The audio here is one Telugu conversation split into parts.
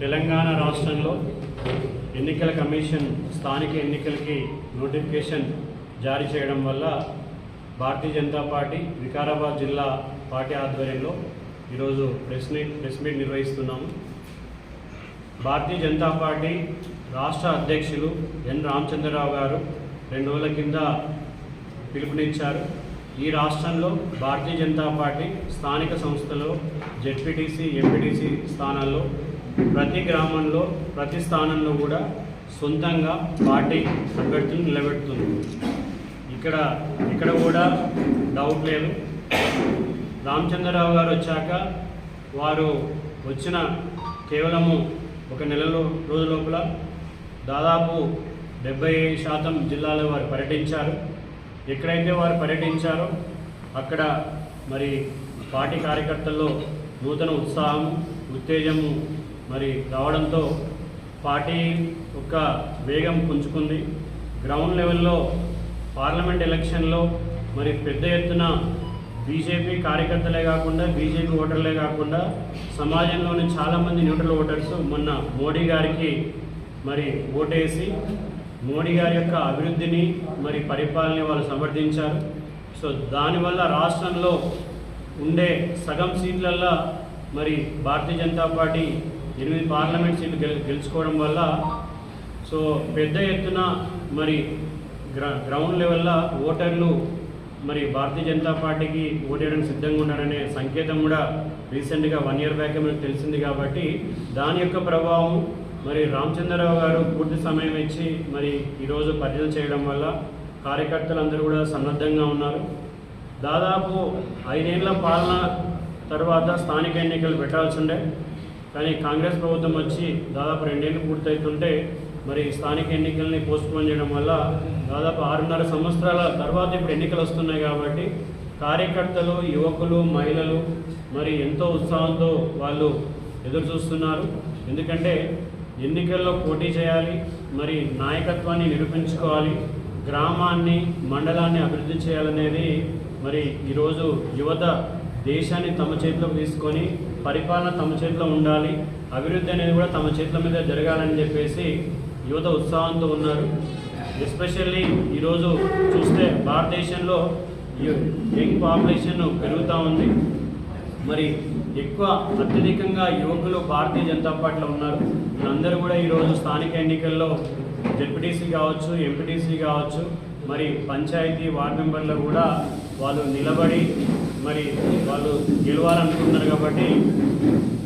తెలంగాణ రాష్ట్రంలో ఎన్నికల కమిషన్ స్థానిక ఎన్నికలకి నోటిఫికేషన్ జారీ చేయడం వల్ల భారతీయ జనతా పార్టీ వికారాబాద్ జిల్లా పార్టీ ఆధ్వర్యంలో ఈరోజు ప్రెస్ మీట్ ప్రెస్ మీట్ నిర్వహిస్తున్నాము. భారతీయ జనతా పార్టీ రాష్ట్ర అధ్యక్షులు ఎన్ రామచంద్రరావు గారు రెండు రోజుల కింద పిలుపునిచ్చారు. ఈ రాష్ట్రంలో భారతీయ జనతా పార్టీ స్థానిక సంస్థలో జెడ్పీటీసీ ఎంపీటీసీ స్థానాల్లో ప్రతి గ్రామంలో ప్రతి స్థానంలో కూడా సొంతంగా పార్టీ అభ్యర్థులు నిలబెడుతుంది. ఇక్కడ ఇక్కడ కూడా డౌట్ లేదు. రామచంద్రరావు గారు వచ్చాక వారు వచ్చిన కేవలము ఒక నెలలో రోజు లోపల దాదాపు డెబ్బై శాతం జిల్లాలో వారు పర్యటించారు. ఎక్కడైతే వారు పర్యటించారో అక్కడ మరి పార్టీ కార్యకర్తల్లో నూతన ఉత్సాహం ఉత్తేజము మరి రావడంతో పార్టీ యొక్క వేగం పుంజుకుంది. గ్రౌండ్ లెవెల్లో పార్లమెంట్ ఎలక్షన్లో మరి పెద్ద ఎత్తున బీజేపీ కార్యకర్తలే కాకుండా బీజేపీ ఓటర్లే కాకుండా సమాజంలోని చాలామంది న్యూట్రల్ ఓటర్స్ మొన్న మోడీ గారికి మరి ఓటేసి మోడీ గారి యొక్క అభివృద్ధిని మరి పరిపాలన వాళ్ళు సమర్థించారు. సో దానివల్ల రాష్ట్రంలో ఉండే సగం సీట్లల్లో మరి భారతీయ జనతా పార్టీ ఎనిమిది పార్లమెంట్ సీట్లు గెలు గెలుచుకోవడం వల్ల సో పెద్ద ఎత్తున మరి గ్ర గ్రౌండ్ లెవెల్లో ఓటర్లు మరి భారతీయ జనతా పార్టీకి ఓటేయడానికి సిద్ధంగా ఉన్నారనే సంకేతం కూడా రీసెంట్గా వన్ ఇయర్ బ్యాక్ మనకు తెలిసింది కాబట్టి దాని యొక్క ప్రభావం మరి రామచంద్రరావు గారు పూర్తి సమయం ఇచ్చి మరి ఈరోజు పర్యటన చేయడం వల్ల కార్యకర్తలందరూ కూడా సన్నద్ధంగా ఉన్నారు. దాదాపు ఐదేళ్ళ పాలన తర్వాత స్థానిక ఎన్నికలు పెట్టాల్సి ఉండే. కానీ కాంగ్రెస్ ప్రభుత్వం వచ్చి దాదాపు రెండేళ్ళు పూర్తవుతుంటే మరి స్థానిక ఎన్నికల్ని పోస్ట్పోన్ చేయడం వల్ల దాదాపు ఆరున్నర సంవత్సరాల తర్వాత ఇప్పుడు ఎన్నికలు వస్తున్నాయి కాబట్టి కార్యకర్తలు యువకులు మహిళలు మరి ఎంతో ఉత్సాహంతో వాళ్ళు ఎదురు చూస్తున్నారు ఎందుకంటే ఎన్నికల్లో పోటీ చేయాలి మరి నాయకత్వాన్ని నిరూపించుకోవాలి గ్రామాన్ని మండలాన్ని అభివృద్ధి చేయాలనేది మరి ఈరోజు యువత దేశాన్ని తమ చేతిలోకి తీసుకొని పరిపాలన తమ చేతిలో ఉండాలి అభివృద్ధి అనేది కూడా తమ చేతుల మీద జరగాలని చెప్పేసి యువత ఉత్సాహంతో ఉన్నారు. ఎస్పెషల్లీ ఈరోజు చూస్తే భారతదేశంలో యంగ్ పాపులేషన్ పెరుగుతూ ఉంది. మరి ఎక్కువ అత్యధికంగా యువకులు భారతీయ జనతా పార్టీలో ఉన్నారు. వీళ్ళందరూ కూడా ఈరోజు స్థానిక ఎన్నికల్లో జెడ్పీటీసీ కావచ్చు ఎంపీటీసీ కావచ్చు మరి పంచాయతీ వార్డు మెంబర్లు కూడా వాళ్ళు నిలబడి మరి వాళ్ళు గెలవాలనుకుంటున్నారు కాబట్టి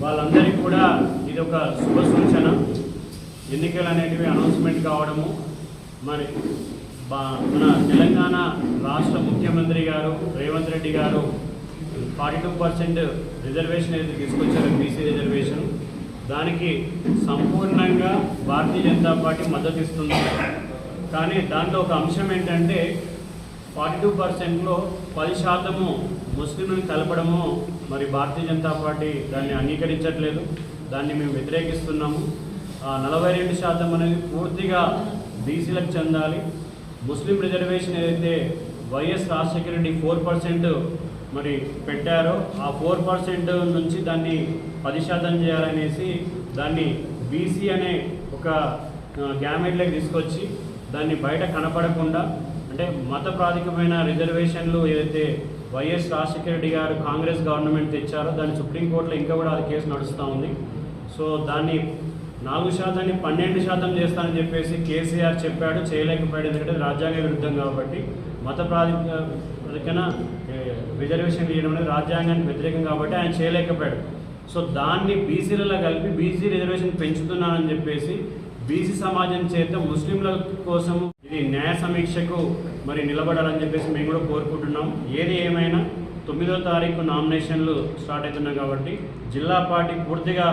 వాళ్ళందరికీ కూడా ఇది ఒక శుభ సూచన. ఎన్నికలు అనేటివి అనౌన్స్మెంట్ కావడము. మరి మన తెలంగాణ రాష్ట్ర ముఖ్యమంత్రి గారు రేవంత్ రెడ్డి గారు ఫార్టీ టూ పర్సెంట్ రిజర్వేషన్ ఏదైతే తీసుకొచ్చారో బీసీ రిజర్వేషన్ దానికి సంపూర్ణంగా భారతీయ జనతా పార్టీ మద్దతు ఇస్తుంది. కానీ దాంట్లో ఒక అంశం ఏంటంటే ఫార్టీ టూ పర్సెంట్లో పది శాతము ముస్లింలను కలపడము మరి భారతీయ జనతా పార్టీ దాన్ని అంగీకరించట్లేదు. దాన్ని మేము వ్యతిరేకిస్తున్నాము. ఆ నలభై రెండు శాతం అనేది పూర్తిగా బీసీలకు చెందాలి. ముస్లిం రిజర్వేషన్ ఏదైతే YS Rajasekhara Reddy four percent మరి పెట్టారో ఆ ఫోర్ పర్సెంట్ నుంచి దాన్ని పది శాతం చేయాలనేసి దాన్ని బీసీ అనే ఒక గ్యామెట్లోకి తీసుకొచ్చి దాన్ని బయట కనపడకుండా అంటే మత ప్రాధికమైన రిజర్వేషన్లు ఏదైతే వైఎస్ రాజశేఖర రెడ్డి గారు కాంగ్రెస్ గవర్నమెంట్ తెచ్చారో దాన్ని సుప్రీంకోర్టులో ఇంకా కూడా అది కేసు నడుస్తూ ఉంది. సో దాన్ని నాలుగు శాతాన్ని పన్నెండు శాతం చేస్తానని చెప్పేసి కేసీఆర్ చెప్పాడు చేయలేకపోయాడు ఎందుకంటే రాజ్యాంగ విరుద్ధం కాబట్టి. మత ప్రాతిపదికన ఏ, రిజర్వేషన్ చేయడం అనేది రాజ్యాంగానికి వ్యతిరేకం కాబట్టి ఆయన చేయలేకపోయాడు. సో దాన్ని బీసీలలో కలిపి బీసీ రిజర్వేషన్ పెంచుతున్నానని చెప్పేసి బీసీ సమాజం చేత ముస్లింల కోసం ఇది న్యాయ సమీక్షకు మరి నిలబడాలని చెప్పేసి మేము కూడా కోరుకుంటున్నాం. ఏది ఏమైనా తొమ్మిదో తారీఖు నామినేషన్లు స్టార్ట్ అవుతున్నాయి కాబట్టి జిల్లా పార్టీ పూర్తిగా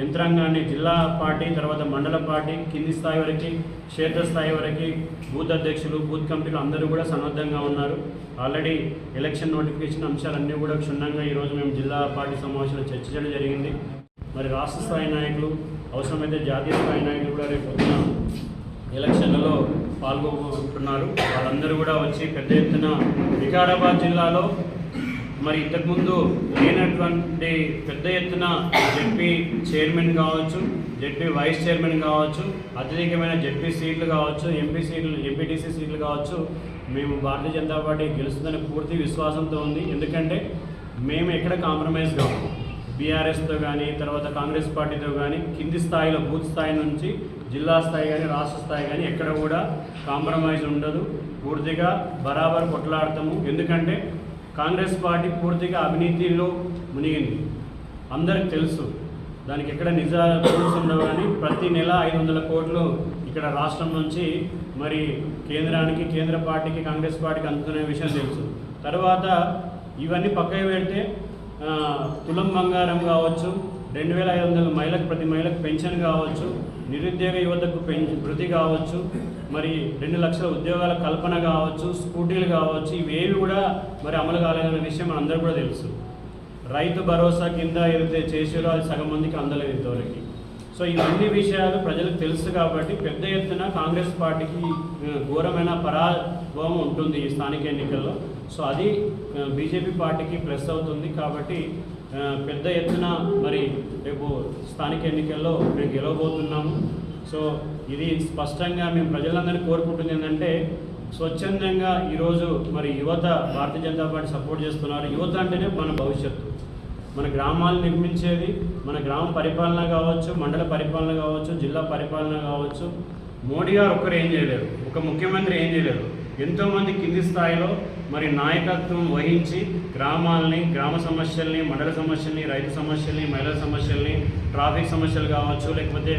యంత్రాంగాన్ని జిల్లా పార్టీ తర్వాత మండల పార్టీ కింది స్థాయి వరకు క్షేత్రస్థాయి వరకు బూత్ అధ్యక్షులు బూత్ కమిటీలు అందరూ కూడా సన్నద్ధంగా ఉన్నారు. ఆల్రెడీ ఎలక్షన్ నోటిఫికేషన్ అంశాలన్నీ కూడా క్షుణ్ణంగా ఈరోజు మేము జిల్లా పార్టీ సమావేశంలో చర్చించడం జరిగింది. మరి రాష్ట్ర స్థాయి నాయకులు అవసరమైతే జాతీయ స్థాయి నాయకులు కూడా రేపు ఎలక్షన్లలో పాల్గొంటున్నారు. వాళ్ళందరూ కూడా వచ్చి పెద్ద ఎత్తున వికారాబాద్ జిల్లాలో మరి ఇంతకుముందు లేనటువంటి పెద్ద ఎత్తున జడ్పీ చైర్మన్ కావచ్చు జడ్పీ వైస్ చైర్మన్ కావచ్చు అత్యధికమైన జడ్పీ సీట్లు కావచ్చు ఎంపీ సీట్లు ఎంపీటీసీ సీట్లు కావచ్చు మేము భారతీయ జనతా పార్టీ గెలుస్తుందని పూర్తి విశ్వాసంతో ఉంది. ఎందుకంటే మేము ఎక్కడ కాంప్రమైజ్ కాము. బీఆర్ఎస్తో కానీ తర్వాత కాంగ్రెస్ పార్టీతో కానీ కింది స్థాయిలో బూత్ స్థాయి నుంచి జిల్లా స్థాయి కానీ రాష్ట్ర స్థాయి కానీ ఎక్కడ కూడా కాంప్రమైజ్ ఉండదు. పూర్తిగా బరాబర్ కొట్లాడతాము. ఎందుకంటే కాంగ్రెస్ పార్టీ పూర్తిగా అవినీతిలో మునిగింది. అందరికి తెలుసు దానికి ఎక్కడ నిజ రూల్స్ ఉండవని ప్రతి నెల ఐదు వందల కోట్లు ఇక్కడ రాష్ట్రం నుంచి మరి కేంద్రానికి కేంద్ర పార్టీకి కాంగ్రెస్ పార్టీకి అందుతున్న విషయం తెలుసు. తర్వాత ఇవన్నీ పక్కకి పెడితే తులం బంగారం కావచ్చు రెండు వేల ఐదు వందల మహిళకు ప్రతి మహిళకు పెన్షన్ కావచ్చు నిరుద్యోగ యువతకు పెన్షన్ వృద్ధి కావచ్చు మరి రెండు లక్షల ఉద్యోగాల కల్పన కావచ్చు స్కూటీలు కావచ్చు ఇవేవి కూడా మరి అమలు కాలేదన్న విషయం మనందరూ కూడా తెలుసు. రైతు భరోసా కింద ఏదైతే చేసారో అది సగం మందికి అందలేదు ఇంతవరకు. సో ఇవన్నీ విషయాలు ప్రజలకు తెలుసు కాబట్టి పెద్ద ఎత్తున కాంగ్రెస్ పార్టీకి ఘోరమైన పరాభవం ఉంటుంది ఈ స్థానిక ఎన్నికల్లో. సో అది బీజేపీ పార్టీకి ప్లస్ అవుతుంది కాబట్టి పెద్ద ఎత్తున మరి రేపు స్థానిక ఎన్నికల్లో మేము గెలవబోతున్నాము. సో ఇది స్పష్టంగా మేము ప్రజలందరినీ కోరుకుంటుంది ఏంటంటే స్వచ్ఛందంగా ఈరోజు మరి యువత భారతీయ జనతా పార్టీ సపోర్ట్ చేస్తున్నారు. యువత అంటేనే మన భవిష్యత్తు. మన గ్రామాలు నిర్మించేది మన గ్రామ పరిపాలన కావచ్చు మండల పరిపాలన కావచ్చు జిల్లా పరిపాలన కావచ్చు. మోడీ గారు ఒక్కరు ఏం చేయలేరు. ఒక ముఖ్యమంత్రి ఏం చేయలేరు. ఎంతోమంది కింది స్థాయిలో మరి నాయకత్వం వహించి గ్రామాలని గ్రామ సమస్యల్ని మండల సమస్యల్ని రైతు సమస్యల్ని మహిళల సమస్యల్ని ట్రాఫిక్ సమస్యలు కావచ్చు లేకపోతే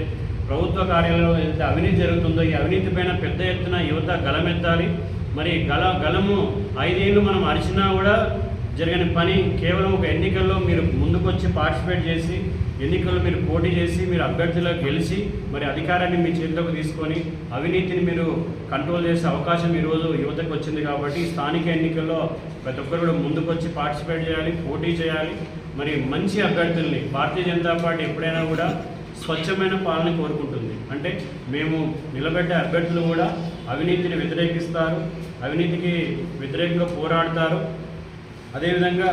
ప్రభుత్వ కార్యాలయంలో ఏదైతే అవినీతి జరుగుతుందో ఈ అవినీతి పైన పెద్ద ఎత్తున యువత గలమెత్తాలి మరి గల గలము ఐదేళ్ళు మనం అరిచినా కూడా జరిగిన పని కేవలం ఒక ఎన్నికల్లో మీరు ముందుకొచ్చి పార్టిసిపేట్ చేసి ఎన్నికల్లో మీరు పోటీ చేసి మీరు అభ్యర్థులు గెలిచి మరి అధికారాన్ని మీ చేతిలోకి తీసుకొని అవినీతిని మీరు కంట్రోల్ చేసే అవకాశం ఈరోజు యువతకు వచ్చింది కాబట్టి స్థానిక ఎన్నికల్లో ప్రతి ఒక్కరు కూడా ముందుకొచ్చి పార్టిసిపేట్ చేయాలి పోటీ చేయాలి. మరి మంచి అభ్యర్థుల్ని భారతీయ జనతా పార్టీ ఎప్పుడైనా కూడా స్వచ్ఛమైన పాలన కోరుకుంటుంది. అంటే మేము నిలబెట్టే అభ్యర్థులు కూడా అవినీతిని వ్యతిరేకిస్తారు అవినీతికి వ్యతిరేకంగా పోరాడతారు. అదేవిధంగా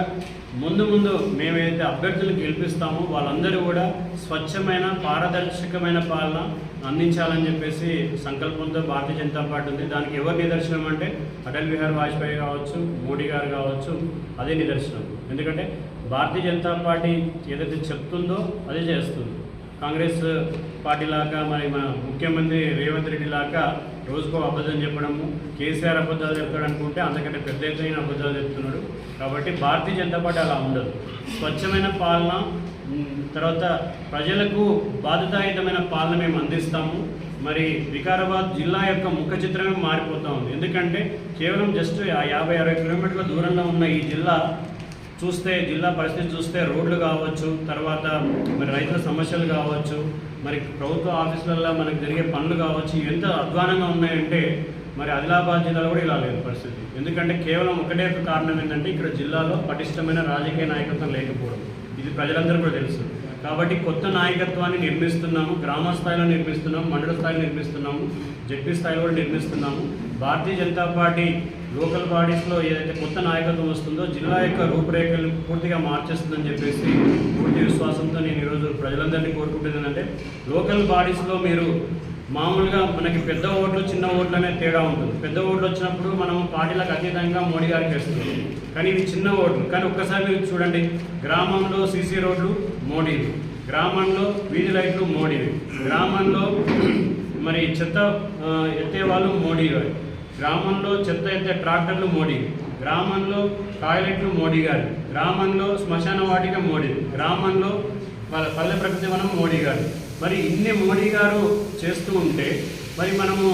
ముందు ముందు మేమైతే అభ్యర్థులు గెలిపిస్తామో వాళ్ళందరూ కూడా స్వచ్ఛమైన పారదర్శకమైన పాలన అందించాలని చెప్పేసి సంకల్పంతో భారతీయ జనతా పార్టీ ఉంది. దానికి ఎవరు నిదర్శనం అంటే అటల్ బిహారీ వాజ్పేయి కావచ్చు మోడీ గారు కావచ్చు అదే నిదర్శనం. ఎందుకంటే భారతీయ జనతా పార్టీ ఏదైతే చెప్తుందో అదే చేస్తుంది. కాంగ్రెస్ పార్టీ లాగా మరి మన ముఖ్యమంత్రి రేవంత్ రెడ్డి లాగా రోజుకో అబద్ధం చెప్పడము కేసీఆర్ అబద్ధాలు చెప్తాడు అనుకుంటే అంతకంటే పెద్ద ఎత్తున అబద్ధాలు చెప్తున్నాడు. కాబట్టి భారతీయ జనతా పార్టీ అలా ఉండదు. స్వచ్ఛమైన పాలన తర్వాత ప్రజలకు బాధ్యతాయుతమైన పాలన మేము అందిస్తాము. మరి వికారాబాద్ జిల్లా యొక్క ముఖ చిత్రమే మారిపోతూ ఉంది. ఎందుకంటే కేవలం జస్ట్ ఆ యాభై అరవై కిలోమీటర్ల దూరంలో ఉన్న ఈ జిల్లా చూస్తే జిల్లా పరిస్థితి చూస్తే రోడ్లు కావచ్చు తర్వాత మరి రైతుల సమస్యలు కావచ్చు మరి ప్రభుత్వ ఆఫీసులలో మనకు జరిగే పనులు కావచ్చు ఎంత అధ్వానంగా ఉన్నాయంటే మరి ఆదిలాబాద్ జిల్లాలో కూడా ఇలా లేదు పరిస్థితి. ఎందుకంటే కేవలం ఒకటే కారణం ఏంటంటే ఇక్కడ జిల్లాలో పటిష్టమైన రాజకీయ నాయకత్వం లేకపోవడం. ఇది ప్రజలందరూ కూడా తెలుసు. కాబట్టి కొత్త నాయకత్వాన్ని నిర్మిస్తున్నాము గ్రామ స్థాయిలో నిర్మిస్తున్నాము మండల స్థాయిలో నిర్మిస్తున్నాము జడ్పీ స్థాయిలో కూడా నిర్మిస్తున్నాము. భారతీయ జనతా పార్టీ లోకల్ బాడీస్లో ఏదైతే కొత్త నాయకత్వం వస్తుందో జిల్లా యొక్క రూపురేఖలు పూర్తిగా మార్చేస్తుందని చెప్పేసి పూర్తి విశ్వాసంతో నేను ఈరోజు ప్రజలందరినీ కోరుకుంటుంది ఏంటంటే లోకల్ బాడీస్లో మీరు మామూలుగా మనకి పెద్ద ఓట్లు చిన్న ఓట్లు అనే తేడా ఉంటుంది. పెద్ద ఓట్లు వచ్చినప్పుడు మనం పార్టీలకు అతీతంగా మోడీ గారికి వేస్తుంది కానీ ఇది చిన్న ఓట్లు. కానీ ఒక్కసారి మీరు చూడండి గ్రామంలో సీసీ రోడ్లు మోడీవి. గ్రామంలో వీధి లైట్లు మోడీవి. గ్రామంలో మరి చెత్త ఎత్తే వాళ్ళు మోడీ గారు గ్రామంలో చెత్త ఎత్తే ట్రాక్టర్లు మోడీ. గ్రామంలో టాయిలెట్లు మోడీ గారు. గ్రామంలో శ్మశాన వాటిక మోడీ. గ్రామంలో వాళ్ళ పల్లె ప్రకృతి వనం మోడీ గారు. మరి ఇన్ని మోడీ గారు చేస్తూ ఉంటే మరి మనము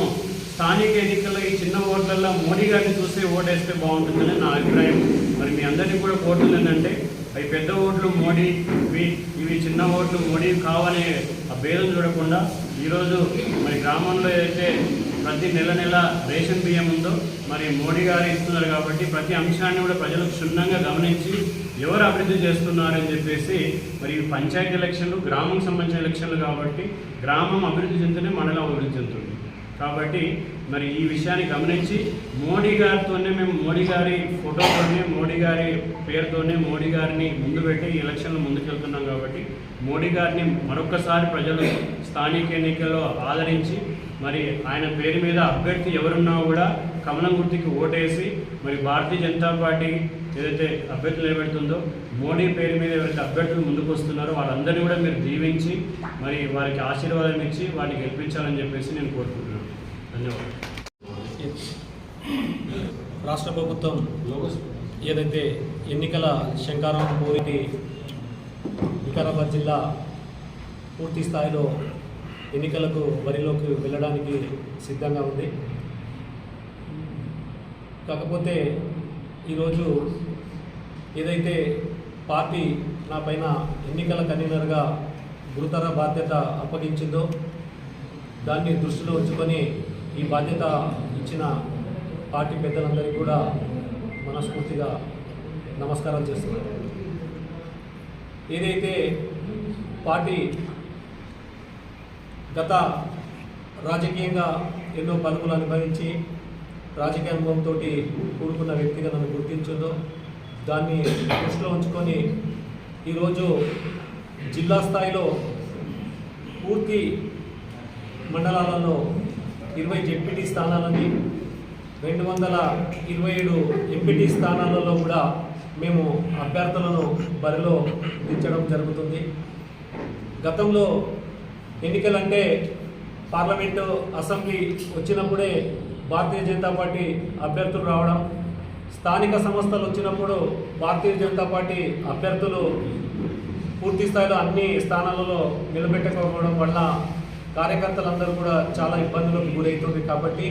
స్థానిక ఎన్నికల్లో ఈ చిన్న ఓట్లలో మోడీ గారిని చూస్తే ఓటేస్తే బాగుంటుందని నా అభిప్రాయం. మరి మీ అందరినీ కూడా కోరుతుంది ఏంటంటే అవి పెద్ద ఓట్లు మోడీ ఇవి ఇవి చిన్న ఓట్లు మోడీ కావనే ఆ భేదం చూడకుండా ఈరోజు మరి గ్రామంలో ఏదైతే ప్రతి నెల నెల రేషన్ బియ్యం ఉందో మరి మోడీ గారు ఇస్తున్నారు కాబట్టి ప్రతి అంశాన్ని కూడా ప్రజలు క్షుణ్ణంగా గమనించి ఎవరు అభివృద్ధి చేస్తున్నారు అని చెప్పేసి మరి పంచాయతీ ఎలక్షన్లు గ్రామం సంబంధించిన ఎలక్షన్లు కాబట్టి గ్రామం అభివృద్ధి చెందితేనే మండలం అభివృద్ధి చెందుతుంది. కాబట్టి మరి ఈ విషయాన్ని గమనించి మోడీ గారితోనే మేము మోడీ గారి ఫోటోతోనే మోడీ గారి పేరుతోనే మోడీ గారిని ముందు పెట్టి ఈ ఎలక్షన్లు ముందుకెళ్తున్నాం కాబట్టి మోడీ గారిని మరొకసారి ప్రజలు స్థానిక ఎన్నికల్లో ఆదరించి మరి ఆయన పేరు మీద అభ్యర్థి ఎవరున్నా కూడా కమలం గుర్తికి ఓటేసి మరి భారతీయ జనతా పార్టీ ఏదైతే అభ్యర్థులు నిలబెడుతుందో మోడీ పేరు మీద ఎవరైతే అభ్యర్థులు ముందుకు వస్తున్నారో వాళ్ళందరినీ కూడా మీరు దీవించి మరి వారికి ఆశీర్వాదం ఇచ్చి వారిని గెలిపించాలని చెప్పేసి నేను కోరుకుంటున్నాను. ధన్యవాదాలు. రాష్ట్ర ప్రభుత్వం ఏదైతే ఎన్నికల శంకారం పోయి వికారాబాద్ జిల్లా పూర్తి స్థాయిలో ఎన్నికలకు బరిలోకి వెళ్ళడానికి సిద్ధంగా ఉంది. కాకపోతే ఈరోజు ఏదైతే పార్టీ నా పైన ఎన్నికల కన్వీనర్గా గురుతర బాధ్యత అప్పగించిందో దాన్ని దృష్టిలో ఉంచుకొని ఈ బాధ్యత ఇచ్చిన పార్టీ పెద్దలందరికీ కూడా మనస్ఫూర్తిగా నమస్కారం చేస్తున్నాను. ఏదైతే పార్టీ గత రాజకీయంగా ఎన్నో పలుకులు అనుభవించి రాజకీయ అనుభవంతో కూడుకున్న వ్యక్తిగా నన్ను గుర్తించిందో దాన్ని దృష్టిలో ఉంచుకొని ఈరోజు జిల్లా స్థాయిలో పూర్తి మండలాలలో ఇరవై జెడ్పీటీ స్థానాలని రెండు వందల ఇరవై ఏడు ఎంపీటీ స్థానాలలో కూడా మేము అభ్యర్థులను బరిలో దించడం జరుగుతుంది. గతంలో ఎన్నికలంటే పార్లమెంటు అసెంబ్లీ వచ్చినప్పుడే భారతీయ జనతా పార్టీ అభ్యర్థులు రావడం స్థానిక సంస్థలు వచ్చినప్పుడు భారతీయ జనతా పార్టీ అభ్యర్థులు పూర్తి స్థాయిలో అన్ని స్థానాలలో నిలబెట్టకపోవడం వల్ల కార్యకర్తలందరూ కూడా చాలా ఇబ్బందులకు గురవుతుంది కాబట్టి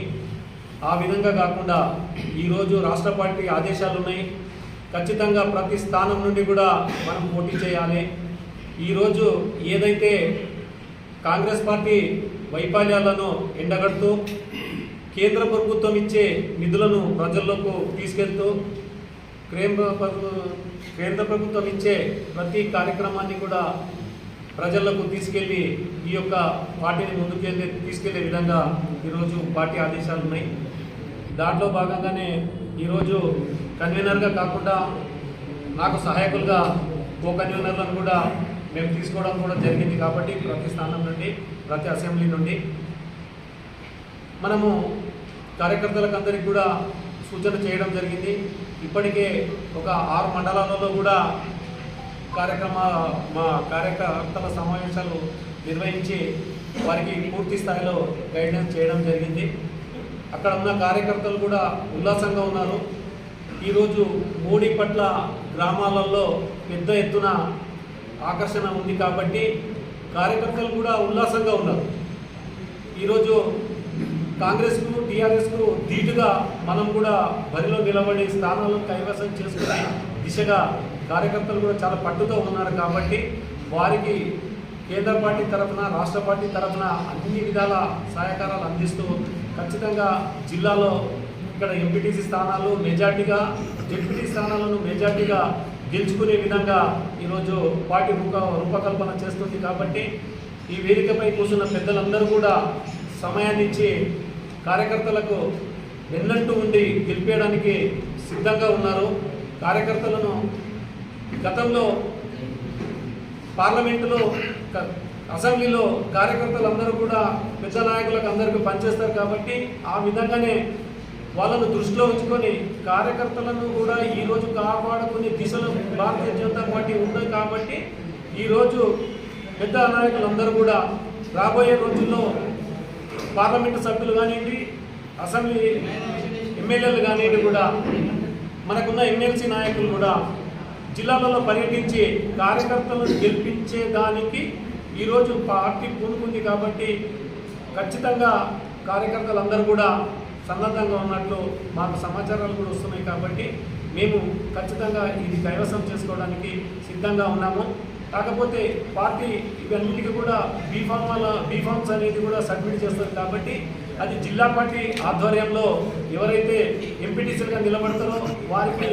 ఆ విధంగా కాకుండా ఈరోజు రాష్ట్ర పార్టీ ఆదేశాలు ఉన్నాయి ఖచ్చితంగా ప్రతి స్థానం నుండి కూడా మనం పోటీ చేయాలి. ఈరోజు ఏదైతే కాంగ్రెస్ పార్టీ వైఫల్యాలను ఎండగడుతూ కేంద్ర ప్రభుత్వం ఇచ్చే నిధులను ప్రజల్లోకి తీసుకెళ్తూ కేంద్ర కేంద్ర ప్రభుత్వం ఇచ్చే ప్రతి కార్యక్రమాన్ని కూడా ప్రజలకు తీసుకెళ్ళి ఈ యొక్క పార్టీని ముందుకెళ్ళి తీసుకెళ్ళే విధంగా ఈరోజు పార్టీ ఆదేశాలు ఉన్నాయి. దాంట్లో భాగంగానే ఈరోజు కన్వీనర్గా కాకుండా నాకు సహాయకులుగా కో కన్వీనర్లను కూడా మేము తీసుకోవడం కూడా జరిగింది కాబట్టి ప్రతి స్థానం నుండి ప్రతి అసెంబ్లీ నుండి. మనము కార్యకర్తలకందరికీ కూడా సూచన చేయడం జరిగింది. ఇప్పటికే ఒక ఆరు మండలాలలో కూడా కార్యక్రమ మా కార్యకర్తల సమావేశాలు నిర్వహించి వారికి పూర్తి స్థాయిలో గైడెన్స్ చేయడం జరిగింది. అక్కడ ఉన్న కార్యకర్తలు కూడా ఉల్లాసంగా ఉన్నారు. ఈరోజు మోడీ పట్ల గ్రామాలలో పెద్ద ఎత్తున ఆకర్షణ ఉంది కాబట్టి కార్యకర్తలు కూడా ఉల్లాసంగా ఉన్నారు. ఈరోజు కాంగ్రెస్కు టీఆర్ఎస్కు ధీటుగా మనం కూడా బరిలో నిలబడి స్థానాలను కైవసం చేసుకునే దిశగా కార్యకర్తలు కూడా చాలా పట్టుతో ఉన్నారు కాబట్టి వారికి కేంద్ర పార్టీ తరఫున రాష్ట్ర పార్టీ తరఫున అన్ని విధాల సహకారాలు అందిస్తూ ఖచ్చితంగా జిల్లాలో ఇక్కడ ఎంపీటీసీ స్థానాలు మెజార్టీగా జెడ్పీటీ స్థానాలను మెజార్టీగా గెలుచుకునే విధంగా ఈరోజు పార్టీ రూప రూపకల్పన చేస్తుంది కాబట్టి ఈ వేదికపై కూర్చున్న పెద్దలందరూ కూడా సమయాన్ని ఇచ్చి కార్యకర్తలకు వెన్నంటూ ఉండి గెలిపేయడానికి సిద్ధంగా ఉన్నారు. కార్యకర్తలను గతంలో పార్లమెంటులో అసెంబ్లీలో కార్యకర్తలందరూ కూడా పెద్ద నాయకులకు అందరికీ పనిచేస్తారు కాబట్టి ఆ విధంగానే వాళ్ళను దృష్టిలో ఉంచుకొని కార్యకర్తలను కూడా ఈరోజు కాపాడుకునే దిశలో భారతీయ జనతా పార్టీ ఉంది కాబట్టి ఈరోజు పెద్ద నాయకులందరూ కూడా రాబోయే రోజుల్లో పార్లమెంటు సభ్యులు కానివ్వండి అసెంబ్లీ ఎమ్మెల్యేలు కానివ్వండి కూడా మనకున్న ఎమ్మెల్సీ నాయకులు కూడా జిల్లాలలో పర్యటించి కార్యకర్తలను గెలిపించే దానికి ఈరోజు పార్టీ పూనుకుంది కాబట్టి ఖచ్చితంగా కార్యకర్తలందరూ కూడా సన్నద్ధంగా ఉన్నట్లు మాకు సమాచారాలు కూడా వస్తున్నాయి కాబట్టి మేము ఖచ్చితంగా ఇది కైవసం చేసుకోవడానికి సిద్ధంగా ఉన్నాము. కాకపోతే పార్టీ ఇవన్నిటికీ కూడా బీఫామ్ వల్ల బీఫామ్స్ అనేది కూడా సబ్మిట్ చేస్తారు కాబట్టి అది జిల్లా పార్టీ ఆధ్వర్యంలో ఎవరైతే ఎంపీటీసీలుగా నిలబడతారో వారికి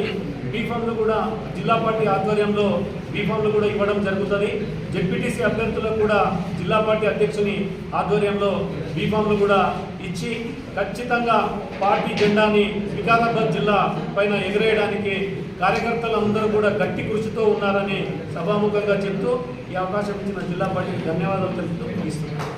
బీఫామ్లు కూడా జిల్లా పార్టీ ఆధ్వర్యంలో బీఫామ్లు కూడా ఇవ్వడం జరుగుతుంది. జెడ్పీటీసీ అభ్యర్థులకు కూడా జిల్లా పార్టీ అధ్యక్షుని ఆధ్వర్యంలో బీఫామ్లు కూడా ఇచ్చి ఖచ్చితంగా పార్టీ జెండాని వికారాబాద్ జిల్లా పైన ఎగరేయడానికి కార్యకర్తలందరూ కూడా గట్టి కృషితో ఉన్నారని సభాముఖంగా చెప్తూ ఈ అవకాశం ఇచ్చిన జిల్లా పార్టీకి ధన్యవాదాలు తెలుపుతూ ముగిస్తున్నాను.